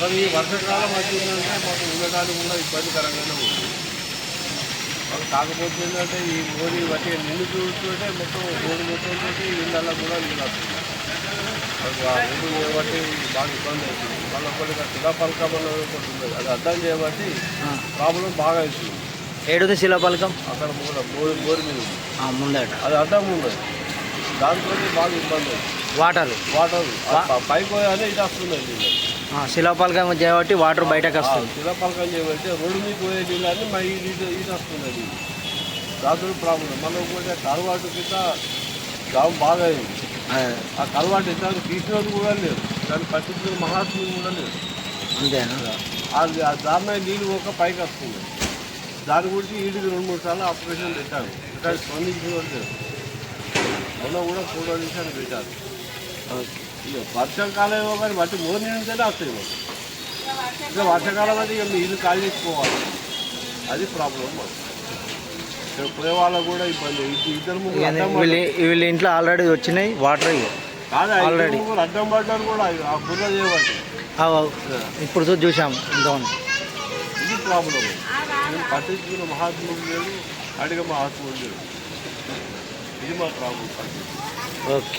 మనం ఈ వర్షాకాలం వచ్చిందంటే మాకు ఉండడానికి కూడా ఇబ్బందికరంగానే ఉంది. మాకు కాకపోతే ఏంటంటే ఈ మోడీ బట్టి నిన్ను చూస్తుంటే మొత్తం రోడ్డు మొత్తం తోటి ఇళ్ళల్లో కూడా నీళ్ళు వస్తుంది అది ఆ రోడ్డు చేయబట్టి బాగా ఇబ్బంది అవుతుంది. మళ్ళీ ఒకటి శిలాపలకం అనేది ఒకటి ఉంది అది అర్థం చేయబట్టి. ప్రాబ్లం బాగా అవుతుంది. ఏడుది శిలాపలకం అక్కడ మూల మోరి మోరి మీద ఉంది. ముందట. అది అడ్డం ఉండదు. దాంతో బాగా ఇబ్బంది అవుతుంది. వాటర్. వాటర్ పైకి పోయానే ఇటు వస్తుంది నీళ్ళు. ఆ, శిలాపలకం చేయబట్టి వాటర్ బయటకు వస్తుంది. శిలాపలకం చేయబట్టి రోడ్డు మీద పోయే నీళ్ళని మా ఇటు ఇటు దాంతో ప్రాబ్లం మళ్ళీ ఇంకోటి కలవాటు కింద జామ్ బాగా అయింది. ఆ, కలవాటు ఇంతకు తీసినది కూడా లేదు. దాన్ని పట్టించిన మహాత్ములు కూడా లేదు. అంతేనా? అది ఆ దారిన నీళ్ళు ఒక పైకి వస్తుంది దాని గురించి ఈడికి రెండు మూడు సార్లు ఆపరేషన్ పెట్టాను కానీ స్పందించిన వాళ్ళు లేదు. మొన్న కూడా ఫోటో నిమిషాలు పెట్టారు. ఇక వర్షాకాలం కానీ మట్టి మూడు నిండితేనే వస్తాయి మాకు ఇక వర్షాకాలం అయితే ఇక నీళ్ళు ఖాళీ చేసుకోవాలి. అది ప్రాబ్లం మాకు ఇక్కడ పోయే వాళ్ళకు కూడా ఇబ్బంది. ఇద్దరు- ముగ్గురు ఇక వీళ్ళ ఇంట్లో ఆల్రెడీ వచ్చినాయి వాటర్ ఇక. కాదు ఆ ఇద్దరు already. ముగ్గురు అడ్డం పడ్డారు కూడా ఆ బుర్ర చేయబట్టి ఇప్పుడు చూసాం ఇంతకుముందు. ఇది ప్రాబ్లం నేను పట్టించుకున్న మహాత్ముడు లేదు అడిగ మహాత్ముడు లేదు ఇది మా ప్రాబ్లం ఓకే.